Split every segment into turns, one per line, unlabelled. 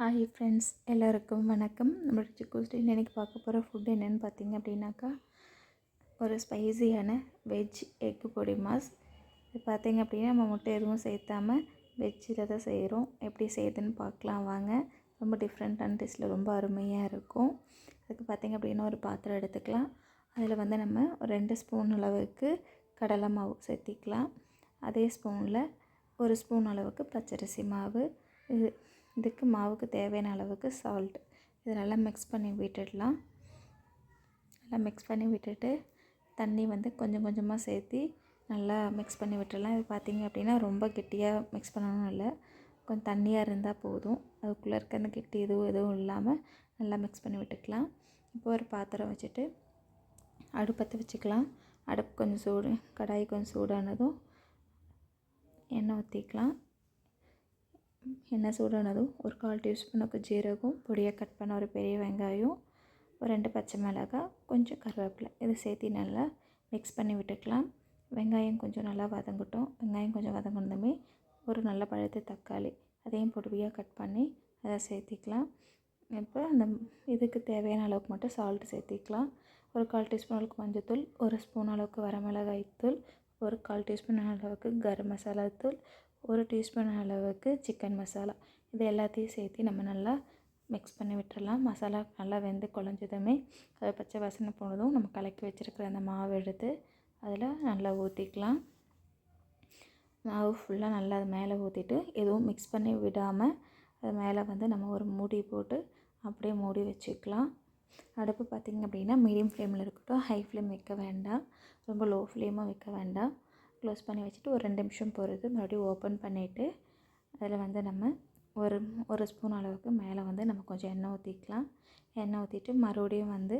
Hi friends எல்லாருக்கும் வணக்கம். நம்மளோட சிக்கூஸ்டில் இன்றைக்கி பார்க்க போகிற ஃபுட் என்னென்னு பார்த்தீங்க அப்படின்னாக்கா ஒரு ஸ்பைசியான வெஜ் எக்கு பொடி மாஸ் இது பார்த்தீங்க அப்படின்னா நம்ம முட்டை எதுவும் சேர்த்தாமல் வெஜ்ஜில் தான் செய்கிறோம் எப்படி செய்யுதுன்னு பார்க்கலாம் வாங்க. ரொம்ப டிஃப்ரெண்ட்டான டேஸ்ட்டில் ரொம்ப அருமையாக இருக்கும். அதுக்கு பார்த்திங்க அப்படின்னா ஒரு பாத்திரம் எடுத்துக்கலாம். அதில் வந்து நம்ம ஒரு ரெண்டு ஸ்பூன் அளவுக்கு கடலை மாவு சேர்த்திக்கலாம். அதே ஸ்பூனில் ஒரு ஸ்பூன் அளவுக்கு பச்சரிசி மாவு. இது இதுக்கு மாவுக்கு தேவையான அளவுக்கு சால்ட் இது நல்லா மிக்ஸ் பண்ணி விட்டுடலாம். நல்லா மிக்ஸ் பண்ணி விட்டுட்டு தண்ணி வந்து கொஞ்சம் கொஞ்சமாக சேர்த்தி நல்லா மிக்ஸ் பண்ணி விட்டுடலாம். இது பார்த்திங்க அப்படின்னா ரொம்ப கெட்டியாக மிக்ஸ் பண்ணணும் இல்லை. கொஞ்சம் தண்ணியாக இருந்தால் போதும். அதுக்குள்ளே இருக்க அந்த கெட்டி எதுவும் எதுவும் இல்லாமல் நல்லா மிக்ஸ் பண்ணி விட்டுக்கலாம். இப்போ ஒரு பாத்திரம் வச்சுட்டு அடுப்பத்தை வச்சுக்கலாம். அடுப்பு கொஞ்சம் சூடு கடாய் கொஞ்சம் சூடானதும் எண்ணெய் ஊற்றிக்கலாம் எண்ணெய் சூடானதும் ஒரு கால் டீஸ்பூனுக்கு ஜீரகம் பொடியாக கட் பண்ண ஒரு பெரிய வெங்காயம் ஒரு ரெண்டு பச்சை மிளகாய் கொஞ்சம் கருவேப்பிலை. இதை சேர்த்து நல்லா மிக்ஸ் பண்ணி விட்டுக்கலாம். வெங்காயம் கொஞ்சம் நல்லா வதங்கட்டும். வெங்காயம் கொஞ்சம் வதங்கினதுமே ஒரு நல்ல பழுத்த தக்காளி அதையும் பொடியாக கட் பண்ணி அதை சேர்த்திக்கலாம். இப்போ அந்த இதுக்கு தேவையான அளவுக்கு மட்டும் சால்ட் சேர்த்திக்கலாம். ஒரு கால் டீஸ்பூன் அளவுக்கு மஞ்சத்தூள் ஒரு ஸ்பூன் அளவுக்கு வரமிளகாய் தூள் ஒரு கால் டீஸ்பூன் அளவுக்கு கரம் மசாலா தூள் ஒரு டீஸ்பூன் அளவுக்கு சிக்கன் மசாலா. இது எல்லாத்தையும் சேர்த்து நம்ம நல்லா மிக்ஸ் பண்ணி விட்டுடலாம் மசாலா நல்லா வெந்து குழஞ்சதுமே அதை பச்சை வாசனை போனதும் நம்ம கலக்கி வச்சுருக்கிற அந்த மாவு எடுத்து அதில் நல்லா ஊற்றிக்கலாம் மாவு ஃபுல்லாக நல்லா அது மேலே ஊற்றிட்டு எதுவும் மிக்ஸ் பண்ணி விடாமல் அது மேலே வந்து நம்ம ஒரு மூடி போட்டு அப்படியே மூடி வச்சுக்கலாம். அடுப்பு பார்த்திங்க அப்படின்னா மீடியம் ஃப்ளேமில் இருக்கட்டும் ஹை ஃப்ளேம் வைக்க வேண்டாம். ரொம்ப லோ ஃப்ளேமாக வைக்க வேண்டாம். க்ளோஸ் பண்ணி வச்சுட்டு ஒரு ரெண்டு நிமிஷம் போகிறது மறுபடியும் ஓப்பன் பண்ணிவிட்டு அதில் வந்து நம்ம ஒரு ஒரு ஸ்பூன் அளவுக்கு மேலே வந்து நம்ம கொஞ்சம் எண்ணெய் ஊற்றிக்கலாம் எண்ணெய் ஊற்றிட்டு மறுபடியும் வந்து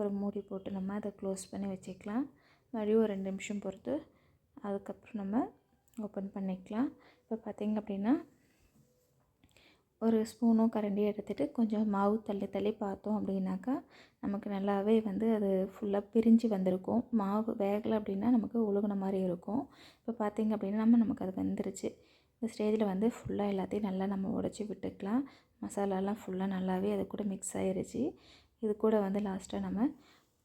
ஒரு மூடி போட்டு நம்ம அதை க்ளோஸ் பண்ணி வச்சுக்கலாம். மறுபடியும் ஒரு ரெண்டு நிமிஷம் பொறுத்து அதுக்கப்புறம் நம்ம ஓப்பன் பண்ணிக்கலாம். இப்போ பார்த்திங்க அப்படின்னா ஒரு ஸ்பூனும் கரண்டியும் எடுத்துகிட்டு கொஞ்சம் மாவு தள்ளி தள்ளி பார்த்தோம் அப்படின்னாக்கா நமக்கு நல்லாவே வந்து அது ஃபுல்லாக பிரிஞ்சு வந்திருக்கும். மாவு வேகலை அப்படின்னா நமக்கு உழுகுன மாதிரி இருக்கும். இப்போ பார்த்திங்க அப்படின்னா நம்ம நமக்கு அது வந்துருச்சு. இந்த ஸ்டேஜில் வந்து ஃபுல்லாக எல்லாத்தையும் நல்லா நம்ம உடச்சி விட்டுக்கலாம். மசாலாலாம் ஃபுல்லாக நல்லாவே அது கூட மிக்ஸ் ஆகிருச்சு இது கூட வந்து லாஸ்ட்டாக நம்ம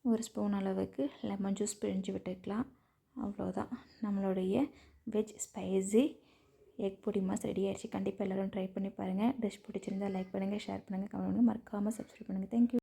ஒரு ஸ்பூன் அளவுக்கு லெமன் ஜூஸ் பிழிஞ்சு விட்டுக்கலாம். அவ்வளோதான். நம்மளுடைய வெஜ் ஸ்பைசி எக் பொடி மாஸ் ரெடி ஆயிடுச்சு. கண்டிப்பாக எல்லோரும் ட்ரை பண்ணி பாருங்கள் டிஷ் பிடிச்சிருந்தால் லைக் பண்ணுங்கள் ஷேர் பண்ணுங்கள் கமெண்ட் பண்ணுங்கள் மறக்காமல் சப்ஸ்கிரைப் பண்ணுங்கள் தேங்க்யூ